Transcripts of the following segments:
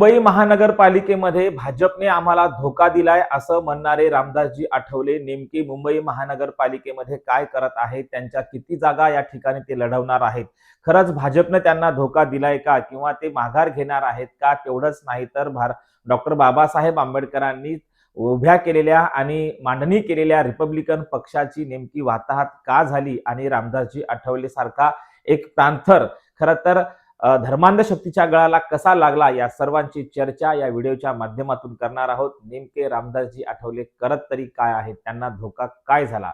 मुंबई महानगरपालिकेमध्ये भाजपने आम्हाला धोका दिलाय असं म्हणणारे रामदासजी आठवले नेमके मुंबई महानगरपालिकेमध्ये काय करत आहेत त्यांच्या किती जागा या ठिकाणी ते लढवणार आहेत? खरंच भाजपने त्यांना धोका दिलाय का किंवा ते माघार घेणार आहेत का तेवढंच नाही तर भार डॉक्टर बाबासाहेब आंबेडकरांनी उभ्या केलेल्या आणि मांडणी केलेल्या रिपब्लिकन पक्षाची नेमकी वाताहत का झाली? आणि रामदासजी आठवले सारखा एक प्रांथर खरं तर धर्मांध शक्तीच्या गळाला कसा लागला या सर्वांची चर्चा या व्हिडिओच्या माध्यमातून करणार आहोत. नेमके रामदासजी आठवले करत तरी काय आहेत? त्यांना धोका काय झाला?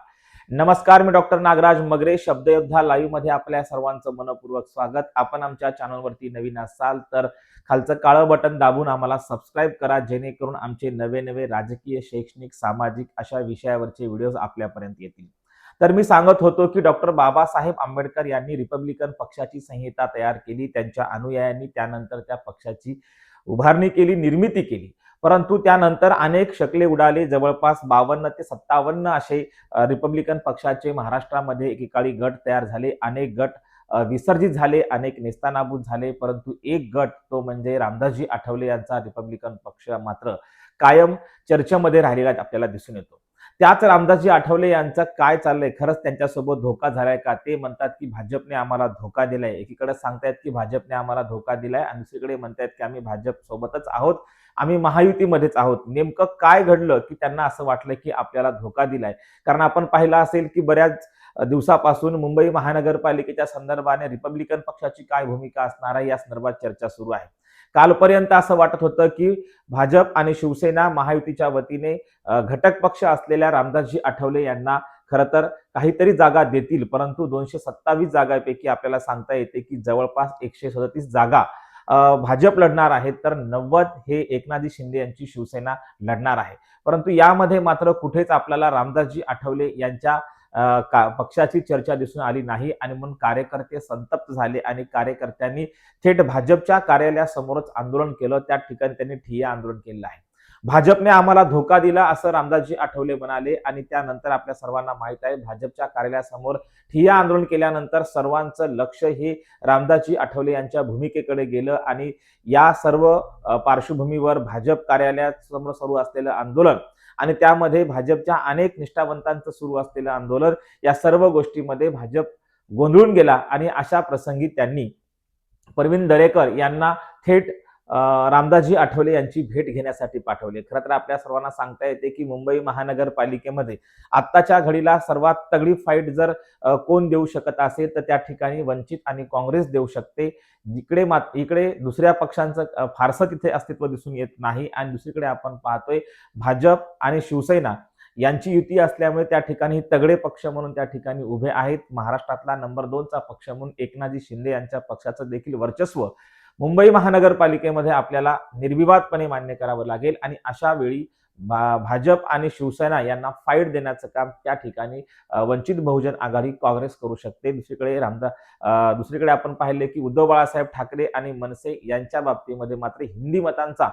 नमस्कार मी डॉक्टर नागराज मगरे शब्दयोद्धा लाईव्हमध्ये आपल्या सर्वांचं मनपूर्वक स्वागत. आपण आमच्या चॅनलवरती नवीन असाल तर खालचं काळं बटन दाबून आम्हाला सबस्क्राईब करा जेणेकरून आमचे नवे नवे राजकीय शैक्षणिक सामाजिक अशा विषयावरचे व्हिडिओज आपल्यापर्यंत येतील. तर मी सांगत होतो की डॉक्टर बाबासाहेब आंबेडकर यांनी रिपब्लिकन पक्षाची संहिता तयार केली त्यांच्या अनुयायांनी त्यानंतर त्या पक्षाची उभारणी केली निर्मिती केली. परंतु त्यानंतर अनेक शकले उडाले. जवळपास बावन्न ते सत्तावन्न असे रिपब्लिकन पक्षाचे महाराष्ट्रामध्ये एकेकाळी गट तयार झाले. अनेक गट विसर्जित झाले अनेक नेस्तानाबूत झाले. परंतु एक गट तो म्हणजे रामदासजी आठवले यांचा रिपब्लिकन पक्ष मात्र कायम चर्चेमध्ये राहिलेला आपल्याला दिसून येतो. त्याच रामदासजी आठवले यांचं काय चाललंय? खरंच त्यांच्यासोबत धोका झालाय का? ते म्हणतात की भाजपने आम्हाला धोका दिलाय. एकीकडे सांगतायत की भाजपने आम्हाला धोका दिलाय आणि दुसरीकडे म्हणतायत की आम्ही भाजप सोबतच आहोत. आम्ही महायुतीमध्येच आहोत. नेमकं काय घडलं की त्यांना असं वाटलं की आपल्याला धोका दिलाय? कारण आपण पाहिलं असेल की बऱ्याच दिवसापासून मुंबई महानगरपालिकेच्या संदर्भाने रिपब्लिकन पक्षाची काय भूमिका असणार आहे? या संदर्भात चर्चा सुरू आहे. कालपर्यंत असं वाटत होतं की भाजप आणि शिवसेना महायुतीच्या वतीने घटक पक्ष असलेल्या रामदासजी आठवले यांना खरं तर काहीतरी जागा देतील. परंतु दोनशे सत्तावीस जागांपैकी आपल्याला सांगता येते की जवळपास एकशे सदतीस जागा भाजप लढणार आहेत तर नव्वद हे एकनाथजी शिंदे यांची शिवसेना लढणार आहे. परंतु यामध्ये मात्र कुठेच आपल्याला रामदासजी आठवले यांच्या का- पक्षाची चर्चा दिसून आली नाही आणि म्हणून कार्यकर्ते संतप्त झाले आणि कार्यकर्त्यांनी थेट भाजपच्या कार्यालयासमोरच आंदोलन केलं. त्या ठिकाणी त्यांनी ठिय्या आंदोलन केलेलं आहे. भाजपने आम्हाला धोका दिला असं रामदासजी आठवले म्हणाले आणि त्यानंतर आपल्या सर्वांना माहीत आहे भाजपच्या कार्यालयासमोर ठिय्या आंदोलन केल्यानंतर सर्वांचं लक्ष हे रामदासजी आठवले यांच्या भूमिकेकडे गेलं आणि या सर्व पार्श्वभूमीवर भाजप कार्यालयासमोर सुरू असलेलं आंदोलन आणि त्यामध्ये भाजपच्या अनेक निष्ठावंतांचं सुरू असलेलं आंदोलन या सर्व गोष्टीमध्ये भाजप गोंधळून गेला. आणि अशा प्रसंगी त्यांनी परवीन दरेकर यांना थेट रामदासजी आठवले यांची भेट घेण्यासाठी पाठवले. खरं तर आपल्या सर्वांना सांगता येते की मुंबई महानगरपालिकेमध्ये आत्ताच्या घडीला सर्वात तगडी फाईट जर कोण देऊ शकत असेल तर त्या ठिकाणी वंचित आणि काँग्रेस देऊ शकते. इकडे मात इकडे दुसऱ्या पक्षांचं फारसं तिथे अस्तित्व दिसून येत नाही. आणि दुसरीकडे आपण पाहतोय भाजप आणि शिवसेना यांची युती असल्यामुळे त्या ठिकाणी तगडे पक्ष म्हणून त्या ठिकाणी उभे आहेत. महाराष्ट्रातला नंबर दोनचा पक्ष म्हणून एकनाथजी शिंदे यांच्या पक्षाचं देखील वर्चस्व मुंबई महानगरपालिकेमध्ये आपल्याला निर्विवादपणे मान्य करावं लागेल आणि अशा वेळी भा- भाजप आणि शिवसेना यांना फाईट देण्याचं काम त्या ठिकाणी वंचित बहुजन आघाडी काँग्रेस करू शकते. दुसरीकडे रामदा दुसरीकडे आपण पाहिले की उद्धव बाळासाहेब ठाकरे आणि मनसे यांच्या बाबतीमध्ये मात्र हिंदी मतांचा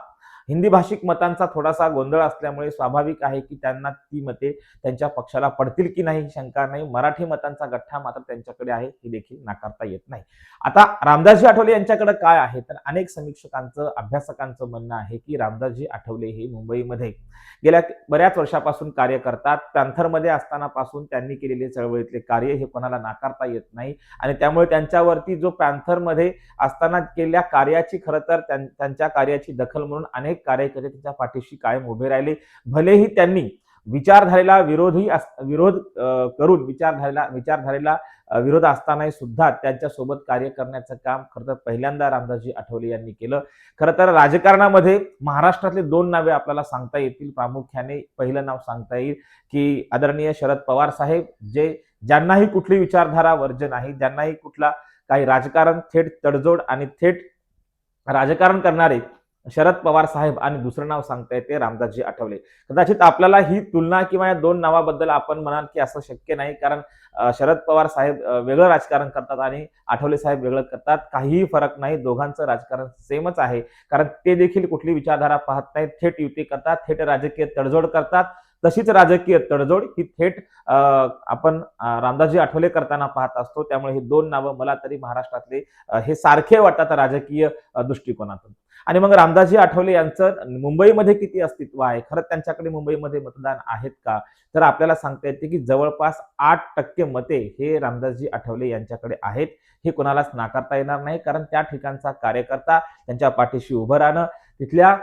हिंदी भाषिक मतांचा थोडासा गोंधळ असल्यामुळे स्वाभाविक आहे की त्यांना ती मते त्यांच्या पक्षाला पडतील की नाही शंका नाही. मराठी मतांचा गठ्ठा मात्र त्यांच्याकडे आहे हे देखील नाकारता येत नाही. आता रामदासजी आठवले यांच्याकडे काय आहे? तर अनेक समीक्षकांचं अभ्यासकांचं म्हणणं आहे की रामदासजी आठवले हे मुंबईमध्ये गेल्या बऱ्याच वर्षापासून कार्य करतात. पॅन्थरमध्ये असताना पासून त्यांनी केलेले चळवळीतले कार्य हे कोणाला नाकारता येत नाही आणि त्यामुळे त्यांच्यावरती जो पॅन्थरमध्ये असताना केलेल्या कार्याची खरं तर त्यां- त्यांच्या कार्याची दखल म्हणून अनेक कार्यकर्ते त्यांच्या पाठीशी कायम उभे राहिले. भलेही त्यांनी विचारधारेला विरोधी विरोध करून विचारधारेला विचारधारेला विरोध असतानाही सुद्धा त्यांच्यासोबत कार्य करण्याचं काम खरं तर पहिल्यांदा रामदासजी आठवले यांनी केलं. खरं तर राजकारणामध्ये महाराष्ट्रातले दोन नावे आपल्याला सांगता येतील. प्रामुख्याने पहिलं नाव सांगता येईल की आदरणीय शरद पवार साहेब जे ज्यांनाही कुठली विचारधारा वर्जन नाही ज्यांनाही कुठला काही राजकारण थेट तडजोड आणि थेट राजकारण करणारे शरद पवार साहेब आणि दुसरं नाव सांगताय ते रामदासजी आठवले. कदाचित आपल्याला ही तुलना किंवा या दोन नावाबद्दल आपण म्हणाल की असं शक्य नाही कारण शरद पवार साहेब वेगळं राजकारण करतात आणि आठवले साहेब वेगळं करतात. काहीही फरक नाही दोघांचं राजकारण सेमच आहे. कारण ते देखील कुठली विचारधारा पाहत नाहीत थेट युती करतात थेट राजकीय तडजोड करतात. तशीच राजकीय तडजोड ही थेट आपण रामदासजी आठवले करताना पाहत असतो. त्यामुळे हे दोन नावं मला तरी महाराष्ट्रातले हे सारखे वाटतात राजकीय दृष्टिकोनातून. आणि मग रामदासजी आठवले यांचं मुंबईमध्ये किती अस्तित्व आहे? खरंच त्यांच्याकडे मुंबईमध्ये मतदान आहेत का? तर आपल्याला सांगता येते की जवळपास आठ टक्के मते हे रामदासजी आठवले यांच्याकडे आहेत. हे कोणालाच नाकारता येणार नाही कारण त्या ठिकाणचा कार्यकर्ता त्यांच्या पाठीशी उभं राहणं तिथल्या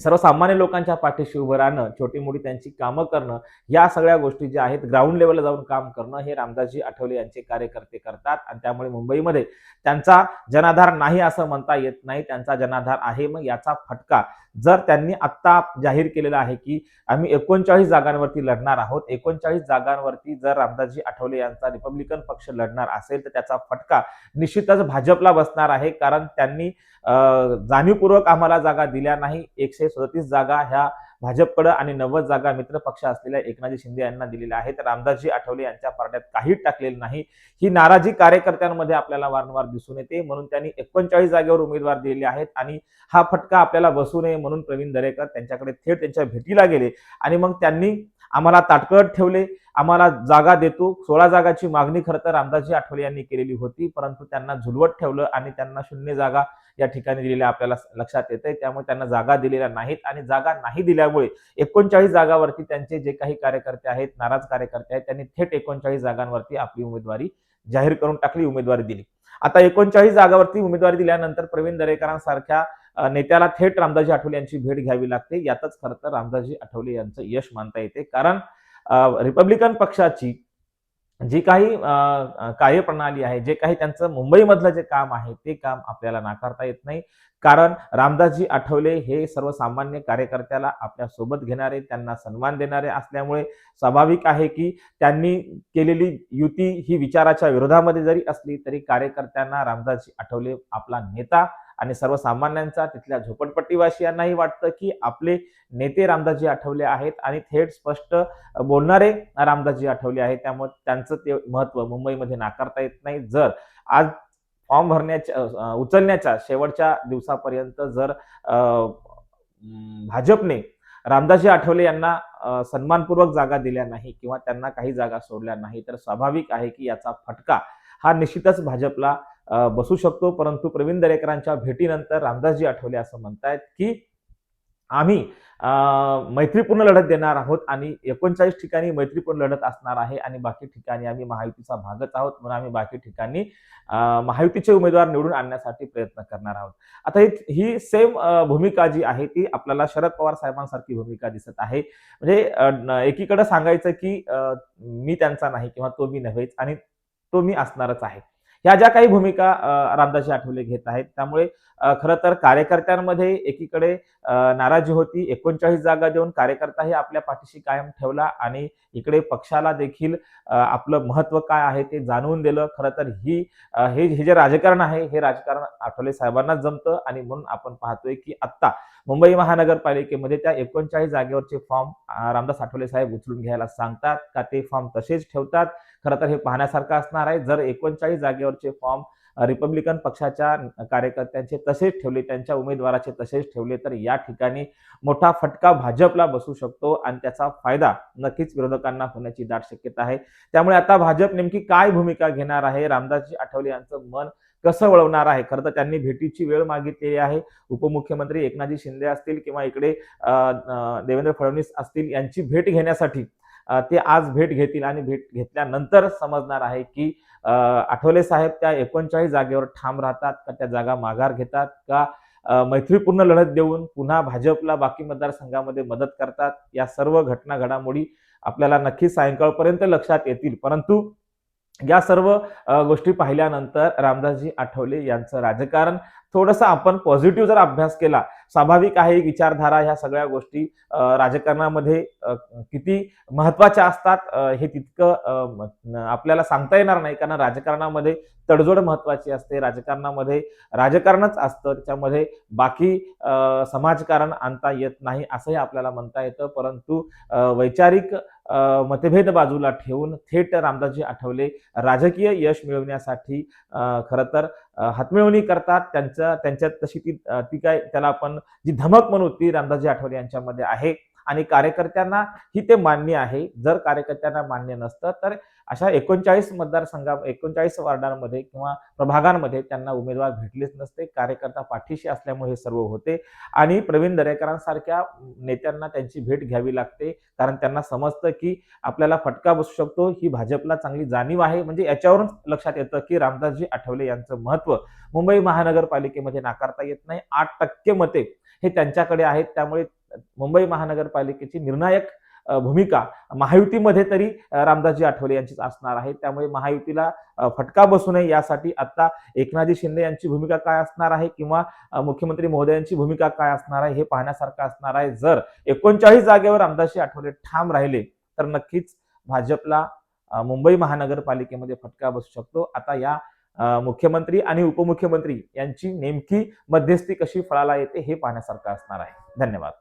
सर्वसामान्य लोकांच्या पाठीशी उभं राहणं छोटी मोठी त्यांची कामं करणं या सगळ्या गोष्टी ज्या आहेत ग्राउंड लेवलला जाऊन काम करणं हे रामदासजी आठवले यांचे कार्यकर्ते करतात. आणि त्यामुळे मुंबईमध्ये त्यांचा जनाधार नाही असं म्हणता येत नाही त्यांचा जनाधार आहे. मग याचा फटका जर त्यांनी आत्ता जाहीर केलेला आहे की आम्ही एकोणचाळीस जागांवरती लढणार आहोत एकोणचाळीस जागांवरती जर रामदासजी आठवले यांचा रिपब्लिकन पक्ष लढणार असेल तर त्याचा फटका निश्चितच भाजपला बसणार आहे. कारण त्यांनी जाणीवपूर्वक आम्हाला जागा दिल्या नाही. एकशे सदतीस जागा ह्या भाजपकडे आणि नव्वद जागा मित्र पक्ष असलेल्या एकनाथजी शिंदे यांना दिलेल्या आहेत. रामदासजी आठवले यांच्या पारड्यात काही टाकलेलं नाही. ही नाराजी कार्यकर्त्यांमध्ये आपल्याला वारंवार दिसून येते. म्हणून त्यांनी एकोणचाळीस जागेवर उमेदवार दिलेले आहेत आणि हा फटका आपल्याला बसू नये म्हणून प्रवीण दरेकर त्यांच्याकडे थेट त्यांच्या भेटीला गेले आणि मग त्यांनी आम्हाला ताटकळत ठेवले आम्हाला जागा देतो. सोळा जागाची मागणी खरं तर रामदासजी आठवले यांनी केलेली होती परंतु त्यांना झुलवत ठेवलं आणि त्यांना शून्य जागा या ठिकाणी दिलेल्या आपल्याला लक्षात येते त्यामुळे त्यांना जागा दिलेल्या नाहीत आणि जागा नाही दिल्यामुळे एकोणचाळीस जागावरती त्यांचे जे काही कार्यकर्ते आहेत नाराज कार्यकर्ते आहेत त्यांनी थेट एकोणचाळीस जागांवरती आपली उमेदवारी जाहीर करून टाकली उमेदवारी दिली. आता एकोणचाळीस जागावरती उमेदवारी दिल्यानंतर प्रवीण दरेकरांसारख्या नेत्याला थेट रामदासजी आठवले यांची भेट घ्यावी लागते. यातच खरं तर रामदासजी आठवले यांचं यश मानता येते. कारण रिपब्लिकन पक्षाची जी काही कार्यप्रणाली आहे जे काही त्यांचं मुंबईमधलं जे काम आहे ते काम आपल्याला नाकारता येत नाही. कारण रामदासजी आठवले हे सर्वसामान्य कार्यकर्त्याला आपल्यासोबत घेणारे त्यांना सन्मान देणारे असल्यामुळे स्वाभाविक आहे की त्यांनी केलेली युती ही विचाराच्या विरोधामध्ये जरी असली तरी कार्यकर्त्यांना रामदासजी आठवले आपला नेता आणि सर्वसामान्यांचा तिथल्या झोपडपट्टीवासियांनाही वाटतं की आपले नेते रामदासजी आठवले आहेत आणि थेट स्पष्ट बोलणारे रामदासजी आठवले आहेत. त्यामुळे त्यांचं ते महत्त्व मुंबईमध्ये नाकारता येत नाही. जर आज फॉर्म भरण्याच्या उचलण्याच्या शेवटच्या दिवसापर्यंत जर भाजपने रामदासजी आठवले यांना सन्मानपूर्वक जागा दिल्या नाही किंवा त्यांना काही जागा सोडल्या नाही तर स्वाभाविक आहे की याचा फटका हा निश्चितच भाजपला बसू शकतो. परंतु प्रवीण दरेकरांच्या भेटीनंतर रामदासजी आठवले असं म्हणतायत की आम्ही मैत्रीपूर्ण लढत देणार आहोत आणि एकोणचाळीस ठिकाणी मैत्रीपूर्ण लढत असणार आहे आणि बाकी ठिकाणी आम्ही महायुतीचा भागच आहोत. म्हणून आम्ही बाकी ठिकाणी महायुतीचे उमेदवार निवडून आणण्यासाठी प्रयत्न करणार आहोत. आता ही ही सेम भूमिका जी आहे ती आपल्याला शरद पवार साहेबांसारखी भूमिका दिसत आहे. म्हणजे एकीकडे सांगायचं की मी त्यांचा नाही किंवा तो मी नव्हेच आणि तो मी असणारच आहे. ह्या ज्या काही भूमिका रामदासजी आठवले घेत आहेत त्यामुळे खरं तर कार्यकर्त्यांमध्ये एकीकडे नाराजी होती एकोणचाळीस जागा देऊन कार्यकर्ताही आपल्या पाठीशी कायम ठेवला आणि इकडे पक्षाला देखील आपलं महत्त्व काय आहे ते जाणवून दिलं. खरं तर ही हे हे जे राजकारण आहे हे राजकारण आठवले साहेबांनाच जमतं आणि म्हणून आपण पाहतोय की आत्ता मुंबई महानगरपालिकेमध्ये त्या एकोणचाळीस जागेवरचे फॉर्म रामदास आठवले साहेब उचलून घ्यायला सांगतात का ते फॉर्म तसेच ठेवतात? खरं तर हे पाहण्यासारखं असणार आहे. जर एकोणचाळीस जागेवरचे फॉर्म रिपब्लिकन पक्षाच्या कार्यकर्त्यांचे तसेच ठेवले त्यांच्या उमेदवाराचे तसेच ठेवले तर या ठिकाणी मोठा फटका भाजपला बसू शकतो आणि त्याचा फायदा नक्कीच विरोधकांना होण्याची दाट शक्यता आहे. त्यामुळे आता भाजप नेमकी काय भूमिका घेणार आहे? रामदासजी आठवले यांचं मन कसं वळवणार आहे? खरं तर त्यांनी भेटीची वेळ मागितलेली आहे. उपमुख्यमंत्री एकनाथजी शिंदे असतील किंवा इकडे देवेंद्र फडणवीस असतील यांची भेट घेण्यासाठी ते आज भेट घेतील आणि भेट घेतल्यानंतर समजणार आहे की आठवले साहेब त्या एकोणचाळीस जागेवर ठाम राहतात का? त्या जागा माघार घेतात का? मैत्रीपूर्ण लढत देऊन पुन्हा भाजपला बाकी मतदारसंघामध्ये मदत करतात? या सर्व घटना घडामोडी आपल्याला नक्की सायंकाळपर्यंत लक्षात येतील. परंतु या सर्व गोष्टी पाहिल्यानंतर रामदासजी आठवले यांचं राजकारण. थोडंसं आपण पॉझिटिव्ह जर अभ्यास केला स्वाभाविक आहे विचारधारा ह्या सगळ्या गोष्टी राजकारणामध्ये किती महत्त्वाच्या असतात हे तितकं आपल्याला सांगता येणार नाही. कारण राजकारणामध्ये तडजोड महत्वाची असते. राजकारणामध्ये राजकारणच असतं. त्याच्यामध्ये बाकी समाजकारण आणता येत नाही असंही आपल्याला म्हणता येतं. परंतु वैचारिक मतभेद बाजूला ठेवून थेट रामदासजी आठवले राजकीय यश मिळवण्यासाठी खरं तर हातमिळवणी करतात. त्यांच्या त्यांच्यात तशी ती ती काय त्याला आपण जी धमक म्हणू ती रामदासजी आठवले यांच्यामध्ये आहे. आणि कार्यकर्त्यांना ही ते मान्य आहे. जर कार्यकर्त्यांना मान्य नसतं तर अशा एकोणचाळीस मतदारसंघा एकोणचाळीस वार्डांमध्ये किंवा प्रभागांमध्ये त्यांना उमेदवार भेटलेच नसते. कार्यकर्ता पाठीशी असल्यामुळे हे सर्व होते. आणि प्रवीण दरेकरांसारख्या नेत्यांना त्यांची भेट घ्यावी लागते. कारण त्यांना समजतं की आपल्याला फटका बसू शकतो. ही भाजपला चांगली जाणीव आहे. म्हणजे याच्यावरून लक्षात येतं की रामदासजी आठवले यांचं महत्त्व मुंबई महानगरपालिकेमध्ये नाकारता येत नाही. आठ टक्के मते हे त्यांच्याकडे आहेत. त्यामुळे मुंबई महानगरपालिकेची निर्णायक भूमिका महायुतीमध्ये तरी रामदासजी आठवले यांचीच असणार आहे. त्यामुळे महायुतीला फटका बसू नये यासाठी आता एकनाथजी शिंदे यांची भूमिका काय असणार आहे किंवा मुख्यमंत्री महोदयांची भूमिका काय असणार आहे हे पाहण्यासारखं असणार आहे. जर एकोणचाळीस जागेवर रामदासजी आठवले ठाम राहिले तर नक्कीच भाजपला मुंबई महानगरपालिकेमध्ये फटका बसू शकतो. आता या मुख्यमंत्री आणि उपमुख्यमंत्री यांची नेमकी मध्यस्थी कशी फळाला येते हे पाहण्यासारखं असणार आहे. धन्यवाद.